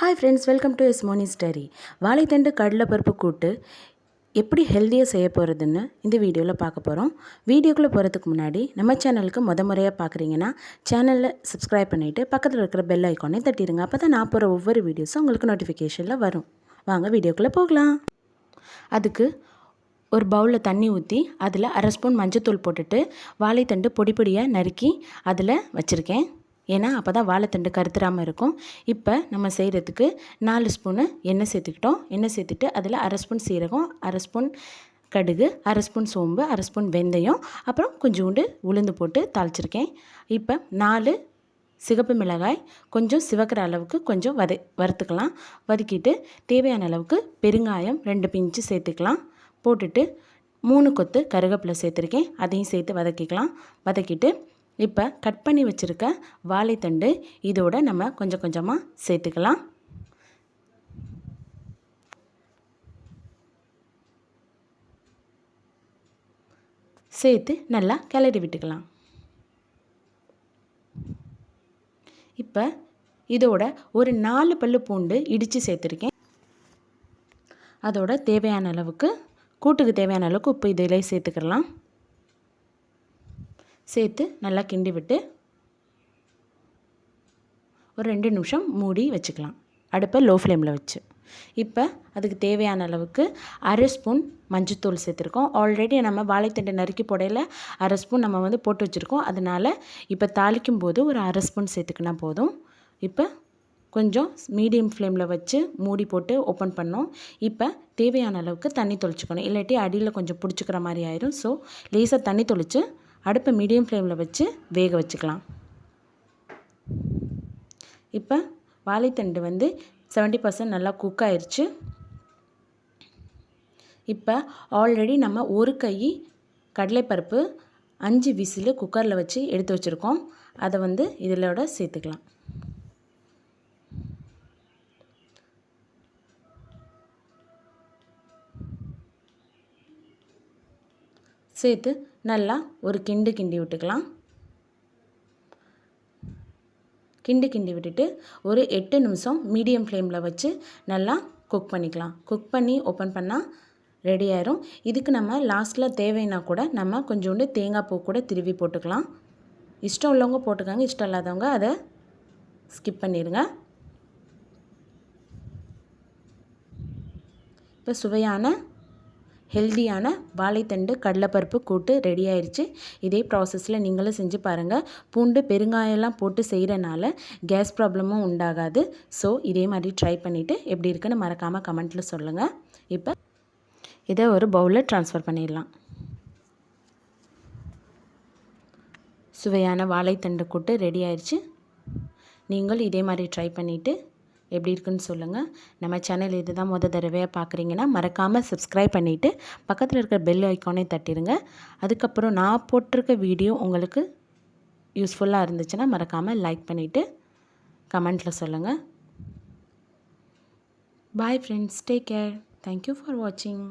Hi friends welcome to S Moni story வாழைத்தண்டு கடலைப்பருப்பு கூட்டு எப்படி ஹெல்த்தியாக செய்ய போகிறதுன்னு இந்த வீடியோவில் பார்க்க போகிறோம் வீடியோக்குள்ளே போகிறதுக்கு முன்னாடி நம்ம சேனலுக்கு முத முறையாக பார்க்குறீங்கன்னா சேனலில் சப்ஸ்கிரைப் பண்ணிவிட்டு பக்கத்தில் இருக்கிற பெல் ஐக்கானே தட்டிடுங்க. அப்போ தான் நான் போகிற ஒவ்வொரு வீடியோஸும் உங்களுக்கு நோட்டிஃபிகேஷனில் வரும். வாங்க வீடியோக்குள்ளே போகலாம். அதுக்கு ஒரு பவுலில் தண்ணி ஊற்றி அதில் அரை ஸ்பூன் மஞ்சத்தூள் போட்டுட்டு வாழைத்தண்டு பொடி பொடியாக நறுக்கி அதில் வச்சுருக்கேன். ஏன்னா அப்போ தான் வாழைத்தண்டு கருத்துறாமல் இருக்கும். இப்போ நம்ம செய்கிறதுக்கு நாலு ஸ்பூனு எண்ணெய் சேர்த்துக்கிட்டோம். எண்ணெய் சேர்த்துட்டு அதில் அரை ஸ்பூன் சீரகம் அரை ஸ்பூன் கடுகு அரை ஸ்பூன் சோம்பு அரை ஸ்பூன் வெந்தயம் அப்புறம் கொஞ்சோண்டு உளுந்து போட்டு தாளிச்சிருக்கேன். இப்போ நாலு சிகப்பு மிளகாய் கொஞ்சம் சிவக்கிற அளவுக்கு கொஞ்சம் வத வறுத்துக்கலாம். வதக்கிட்டு தேவையான அளவுக்கு பெருங்காயம் ரெண்டு பிஞ்சு சேர்த்துக்கலாம். போட்டுட்டு மூணு கொத்து கருவேப்பிலை சேர்த்துருக்கேன். அதையும் சேர்த்து வதக்கிக்கலாம். வதக்கிட்டு இப்போ கட் பண்ணி வச்சுருக்க வாழைத்தண்டு இதோட நம்ம கொஞ்சம் கொஞ்சமாக சேர்த்துக்கலாம். சேர்த்து நல்லா கிளறி விட்டுக்கலாம். இப்போ இதோட ஒரு நாலு பல்லு பூண்டு இடித்து சேர்த்துருக்கேன். அதோட தேவையான அளவுக்கு கூட்டுக்கு தேவையான அளவுக்கு உப்பு இதில் சேர்த்துக்கலாம். சேர்த்து நல்லா கிண்டி விட்டு ஒரு ரெண்டு நிமிஷம் மூடி வச்சுக்கலாம். அடுப்பை லோ ஃப்ளேமில் வச்சு. இப்போ அதுக்கு தேவையான அளவுக்கு அரை ஸ்பூன் மஞ்சத்தூள் சேர்த்துருக்கோம். ஆல்ரெடி நம்ம வாழைத்தண்டை நறுக்கி போடையில் அரை ஸ்பூன் நம்ம வந்து போட்டு வச்சுருக்கோம். அதனால் இப்போ தாளிக்கும் போது ஒரு அரை ஸ்பூன் சேர்த்துக்கினா போதும். இப்போ கொஞ்சம் மீடியம் ஃப்ளேமில் வச்சு மூடி போட்டு ஓப்பன் பண்ணோம். இப்போ தேவையான அளவுக்கு தண்ணி தொளிச்சுக்கணும். இல்லாட்டி அடியில் கொஞ்சம் பிடிச்சிக்கிற மாதிரி ஆயிரும். ஸோ லேசாக தண்ணி தொளித்து அடுப்பை மீடியம் ஃப்ளேமில் வச்சு வேக வச்சுக்கலாம். இப்போ வாழைத்தண்டு வந்து செவன்ட்டி பர்சன்ட் நல்லா குக் ஆயிடுச்சு இப்போ ஆல்ரெடி நம்ம ஒரு கை கடலைப்பருப்பு அஞ்சு விசில் குக்கரில் வச்சு எடுத்து வச்சுருக்கோம். அதை வந்து இதிலோட சேர்த்துக்கலாம். சேர்த்து நல்லா ஒரு கிண்டு கிண்டி விட்டுக்கலாம். கிண்டு கிண்டி விட்டுட்டு ஒரு எட்டு நிமிஷம் மீடியம் ஃப்ளேமில் வச்சு நல்லா குக் பண்ணிக்கலாம். குக் பண்ணி ஓப்பன் பண்ணால் ரெடி ஆயிரும். இதுக்கு நம்ம லாஸ்ட்டில் தேவைன்னா கூட நம்ம கொஞ்சோண்டு தேங்காய் பூ கூட திருவி போட்டுக்கலாம். இஷ்டம் உள்ளவங்க போட்டுக்கோங்க இஷ்டம் இல்லாதவங்க அதை ஸ்கிப் பண்ணிடுங்க இப்போ சுவையான ஹெல்தியான வாழைத்தண்டு கடலைப்பருப்பு கூட்டு ரெடி ஆயிடுச்சு இதே ப்ராசஸில் நீங்களும் செஞ்சு பாருங்கள் பூண்டு பெருங்காயெல்லாம் போட்டு செய்கிறனால கேஸ் ப்ராப்ளமும் உண்டாகாது. ஸோ இதே மாதிரி ட்ரை பண்ணிவிட்டு எப்படி இருக்குன்னு மறக்காமல் கமெண்ட்டில் சொல்லுங்கள் இப்போ இதை ஒரு பவுலில் ட்ரான்ஸ்ஃபர் பண்ணிடலாம். சுவையான வாழைத்தண்டு கூட்டு ரெடி ஆயிடுச்சு நீங்கள் இதே மாதிரி ட்ரை பண்ணிவிட்டு எப்படி இருக்குன்னு சொல்லுங்கள் நம்ம சேனல் இது தான் முத தடவையாக பார்க்குறீங்கன்னா மறக்காமல் சப்ஸ்கிரைப் பண்ணிவிட்டு பக்கத்தில் இருக்கிற பெல் ஐக்கானே தட்டிடுங்க அதுக்கப்புறம் நான் போட்டிருக்க வீடியோ உங்களுக்கு யூஸ்ஃபுல்லாக இருந்துச்சுன்னா மறக்காமல் லைக் பண்ணிவிட்டு கமெண்ட்டில் சொல்லுங்கள் bye friends take care thank you for வாட்சிங்